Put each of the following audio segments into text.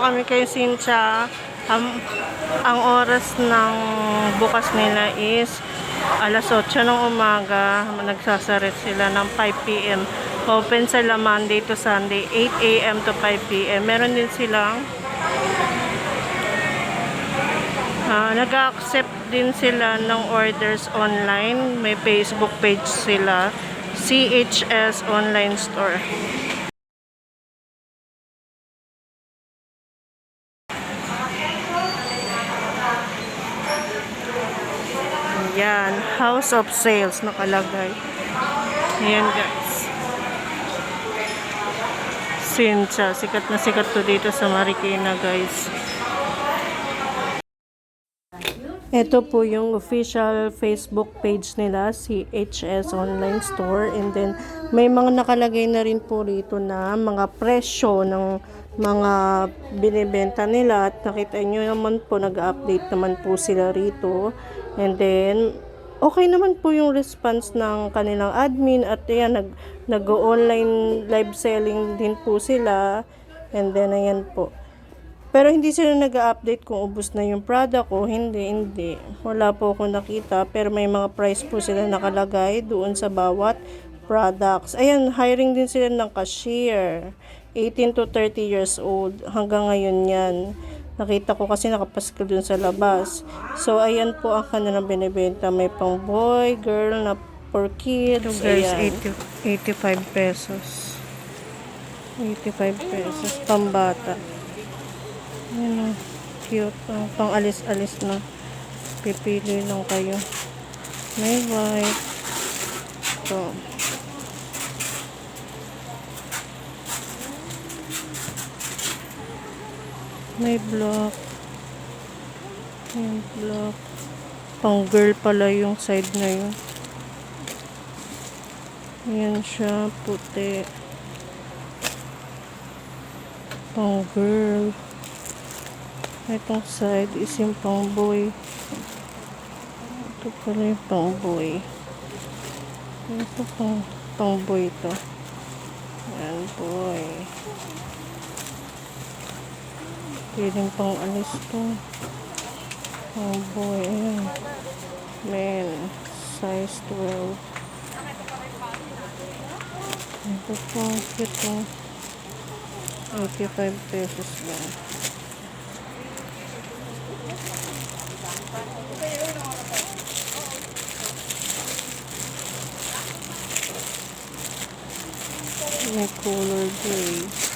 kami kay Cynthia. Ang, ang oras ng bukas nila is alas 8 ng umaga. Nagsasarit sila ng 5 p.m. Open sila Monday to Sunday, 8 a.m. to 5 p.m. Meron din silang Ah, nag-accept din sila ng orders online. May Facebook page sila. CHS Online Store. Yan. House of Sales nakalagay. Yan guys. Sincha. Sikat na sikat to dito sa Marikina guys. Ito po yung official Facebook page nila, si HS Online Store. And then, may mga nakalagay na rin po rito na mga presyo ng mga binibenta nila. At nakita nyo naman po, nag-update naman po sila rito. And then, okay naman po yung response ng kanilang admin. At ayan, nag, nag-online live selling din po sila. And then, ayan po. Pero hindi sila nag-update kung ubos na yung product o hindi, hindi. Wala po ako nakita, pero may mga price po sila nakalagay doon sa bawat products. Ayan, hiring din sila ng cashier. 18 to 30 years old. Hanggang ngayon yan. Nakita ko kasi nakapaskil dun sa labas. So, ayan po ang kanilang binibenta. May pang boy, girl, na for kids. Ito guys, Ayan. 80, 85 pesos. 85 pesos. Pambata. Yan o. Cute. Oh, pang alis-alis na. Pipili lang kayo. May white. Ito. May black. May black. Pang girl pala yung side na yun. Yan siya. Puti. Pang girl. Itong side is yung pang boy. Ito pala yung pang boy. Ito pang, pang boy to. Yan, boy. Piling pang alis to. Pang boy. Ayan. Men. Size 12. Ito po. Ito. 85 pesos lang. May color gray.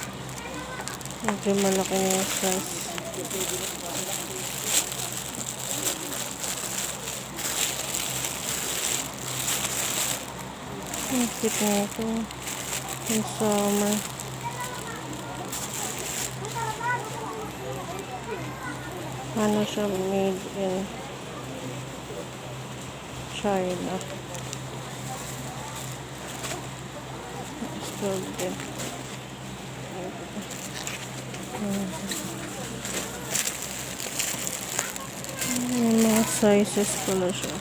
Medyo malaki na yung size. Ang cute na ito. Yung summer. Ano siya made in China. Stove din. May mga sizes pala siya.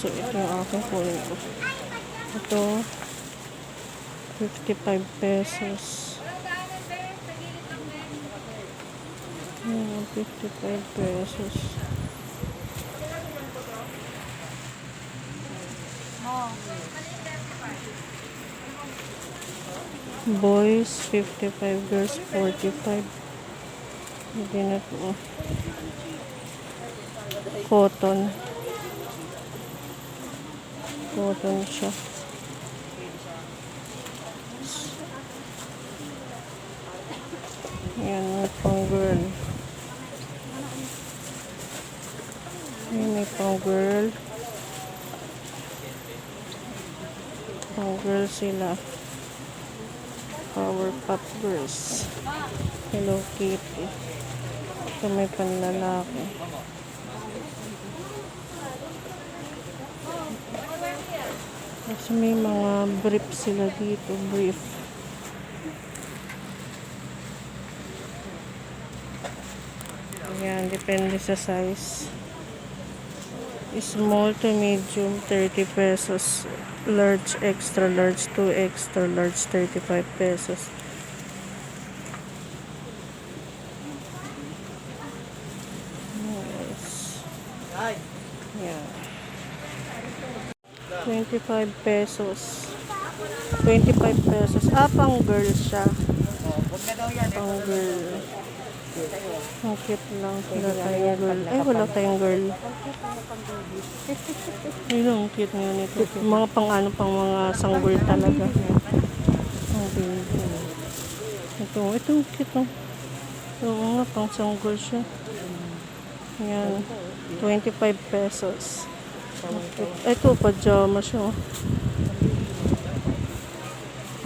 So, ito yung aking kunin ko. Ito, 55 pesos. Ayan, 55 pesos. Boys, 55. Girls, 45. Hindi na po. Cotton. Cotton siya. Yan, may pang girl. Yan, may pang girl. Pang girl sila. Powerpuff Girls. Hello Kitty. Ito may panlalaki. Kasi may mga brief sila dito. Brief. Ayan, depende sa size small to medium 30 pesos large extra large to extra large 35 pesos nice. yeah. 25 pesos 25 pesos ah pang girl siya pang girl ang cute lang. Wala tayong girl. Ay, wala tayong girl. Ay, ang cute nga nito. Mga pang ano, pang mga sanggol talaga. Ang baby. Ito, ito, ang cute. Oh. Oo nga, pang sanggol siya. Yan. 25 pesos. Ito, pajama siya. oh.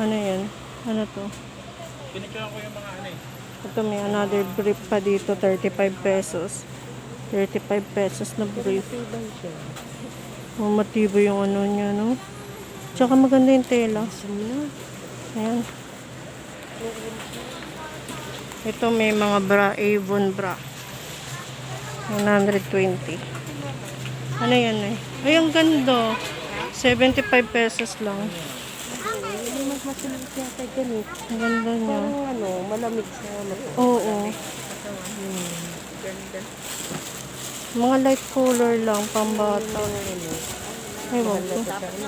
Ano yan? Ano to? Pinicturean ko yung mga ano eh. Ito may another brief pa dito, 35 pesos. 35 pesos na brief. Oh, matibay yung ano niya, no? Tsaka maganda yung tela. Ayan. Ito may mga bra, Avon bra. 120. Ano yan eh? Ay, ang ganda. 75 pesos lang. Siya kay ganit. Ang ganda niya. Parang ano, malamig sa ano. Oo. Mga light color lang, pambata. Ewan ko.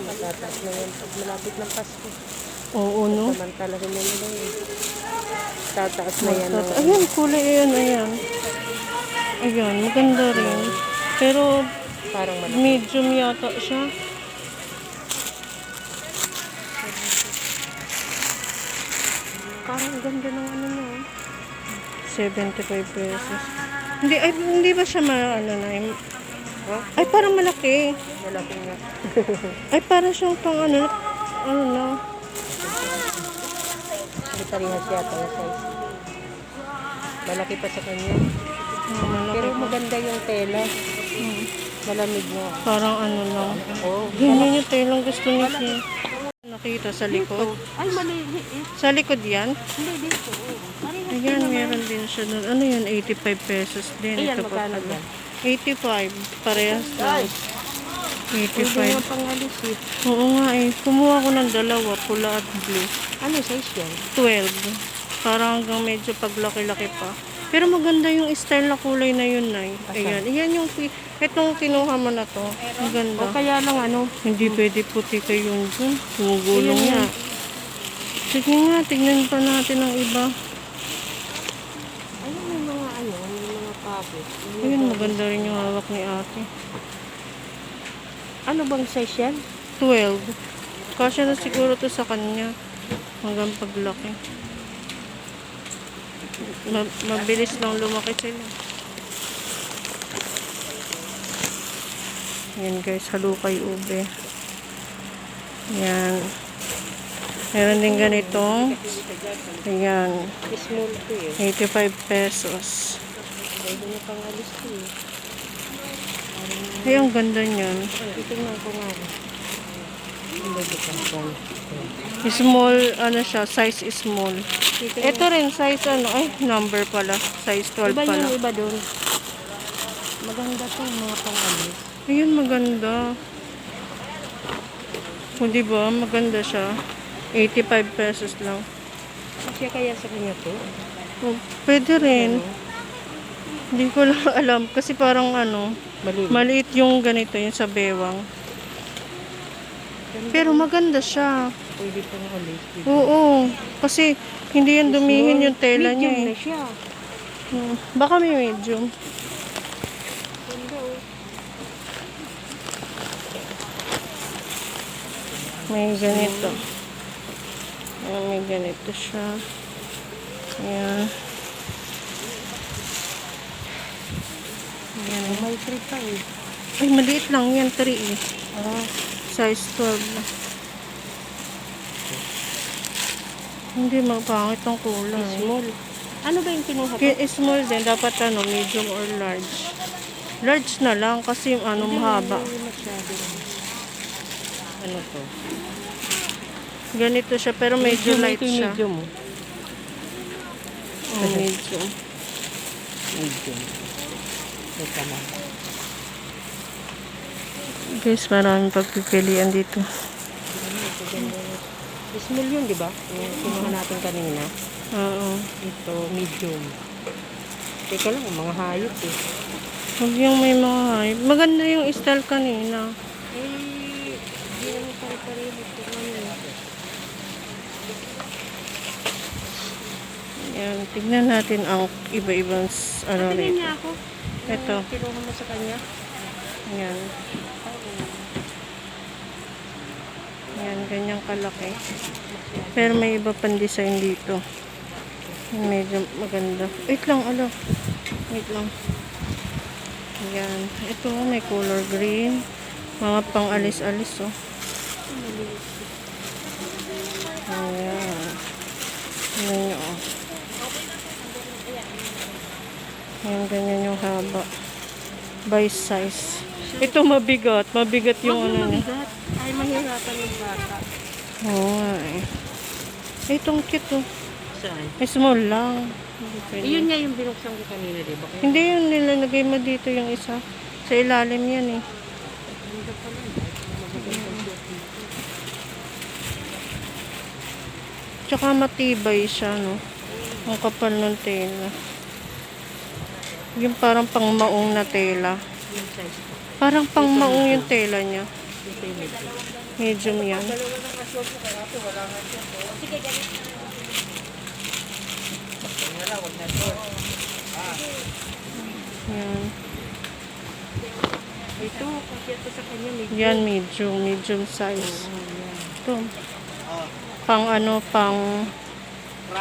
Matataas na yan malapit ng Pasko. Oo, no? Naman talaga nila yun. Tataas na yan. Tata- Ayan, kulay ayan, ayan. Ayan, maganda rin. Pero, Parang malapit. medium yata siya. Parang ang ganda ng ano oh. 75 pesos. Hindi, ay, hindi ba siya ma, ano na, yung- ay, parang malaki. Malaki nga. Ay, parang siyang pang, ano, ano na. Hindi parehas yata yung size. Malaki pa sa kanya. Ah, malaki. Pero maganda yung tela. Hmm. Malamig nga. Parang ano lang. Oo. Ganyan yung telang gusto niya Nakita sa likod. Ay, mali. eh, Sa likod yan? Hindi, dito. Parehas Ayan, meron din siya doon. Ano yun? 85 pesos din. Ayan, Ito magkano yan? 85. Parehas lang. Pwede 85. nga pangalis eh. Oo nga eh. Kumuha ko ng dalawa, pula at blue. Ano size yan? 12. Parang hanggang medyo paglaki-laki pa. Pero maganda yung style na kulay na yun, Nay. Ayan. Ayan yung, etong kinuha mo na to. Ang O kaya lang ano, Hindi pwede puti kayo yun dun. Gumugulong Ayan nga. Sige nga, tignan pa natin ang iba. ayun may mga ano, may mga pabot. Ayun, maganda rin yung hawak ni ate. Ano bang size yan? 12. Kasya na siguro to sa kanya. Hanggang paglaki. Ma- mabilis lang lumaki sila. Yan guys, halukay ube. Yan. Meron din ganitong. Ayan. Small to eh. 85 pesos. Na. Ay, ang ganda niyan. Titingnan ko nga. Small, ano siya, size small. Ito rin, size ano, ay, number pala. Size 12 Iba pala. yung iba doon. Maganda to mga pangalis. Ayun, maganda. O, di ba? Maganda siya. 85 pesos lang. Kasi kaya sa kanya to. O, pwede rin. Hindi ko lang alam. Kasi parang ano, Mali. maliit yung ganito, yung sa bewang. Pero maganda siya. Pwede pangalis. Oo. Kasi hindi yan dumihin yung tela niya Medium eh. na siya. Hmm. Baka may medium. Oh. May ganito. Ayan, may ganito siya. Ayan. Ayan. May trip pa eh. Ay, maliit lang yan. 3 eh. Ah, Size 12 na. Hindi mapangit ang kulay. small. Ano ba yung kinuha ko? Ki- Small din. Dapat ano, medium or large. Large na lang kasi yung ano, mahaba. Ano to? Ganito siya pero medyo light ito yung siya. Medium. oh. Oh, medium. Medium. Teka lang. Guys, maraming pagpipilian dito. Small yun, di ba? Yung kinuha natin kanina. Oo. Ito, medium. Teka lang, mga hayop eh. Huwag yung may mga hype. Maganda yung style kanina. Eh, di naman pare-pareho ito. Ano eh. Yan, tignan natin ang iba-ibang ano Tingnan rito. niya ako. Ito. Kinuha mo sa kanya. Yan. Yan, ganyang kalaki. Pero may iba pang design dito. Medyo maganda. Wait lang, alo. Wait lang. Yan. Ito, may color green. Mga pang alis-alis, oh. Ayan. Yan nyo, oh. Yan, ganyan yung haba. By size. Ito mabigat. Mabigat yung ano yung niya. mabigat. Ay, mahirapan yung bata. Eh. Ay, itong cute oh. Saan? Ay, small lang. Hindi. Eh, yun nga yung binuksan ko kanina, di ba? Kaya Hindi yun, nilalagay mo dito yung isa. Sa ilalim yan eh. ganda pala. Tsaka matibay siya, no? Ang kapal ng tela. Yung parang pang maong na tela. Yung size ko. Parang pang maong yung tela niya. Medium yan. Yan. Ito, sa kanya medyo. Yan, medium. Medium size. Ito. Pang ano, pang...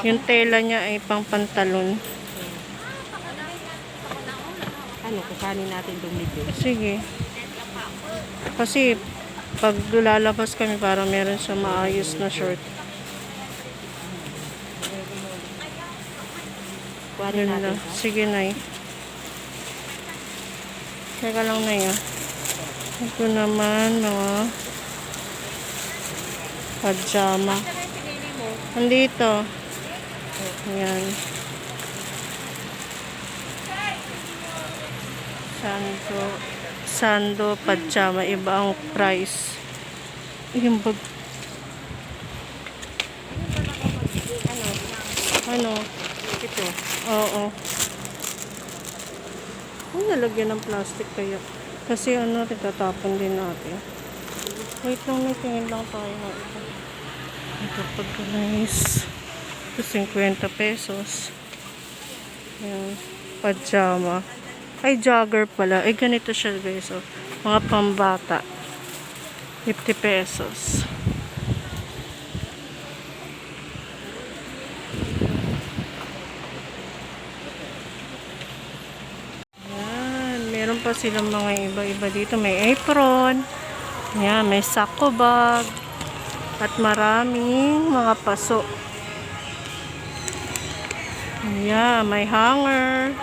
Yung tela niya ay pang pantalon. Ano, kukanin natin itong medyo. Sige. Kasi, pag lulalabas kami, para meron siya maayos na short. Kuhanin Yun lang. Sige, Nay. Teka lang, Nay, ah. Ito naman, mga pajama. Andito. Ayan. Sando. Sando, pajama. Iba ang price. Yung bag. Ano? Ito. Oo. Ano nalagyan ng plastic kaya? Kasi ano, tatapon din natin. Wait lang, may tingin lang tayo ng ito. Ito pag guys. Ito 50 pesos. Ayan. Pajama. Ay, jogger pala. Ay, ganito siya guys. Oh. Mga pambata. 50 pesos. Yan, meron pa silang mga iba-iba dito. May apron. Yan, may sako bag. At maraming mga paso. Yan, may hanger.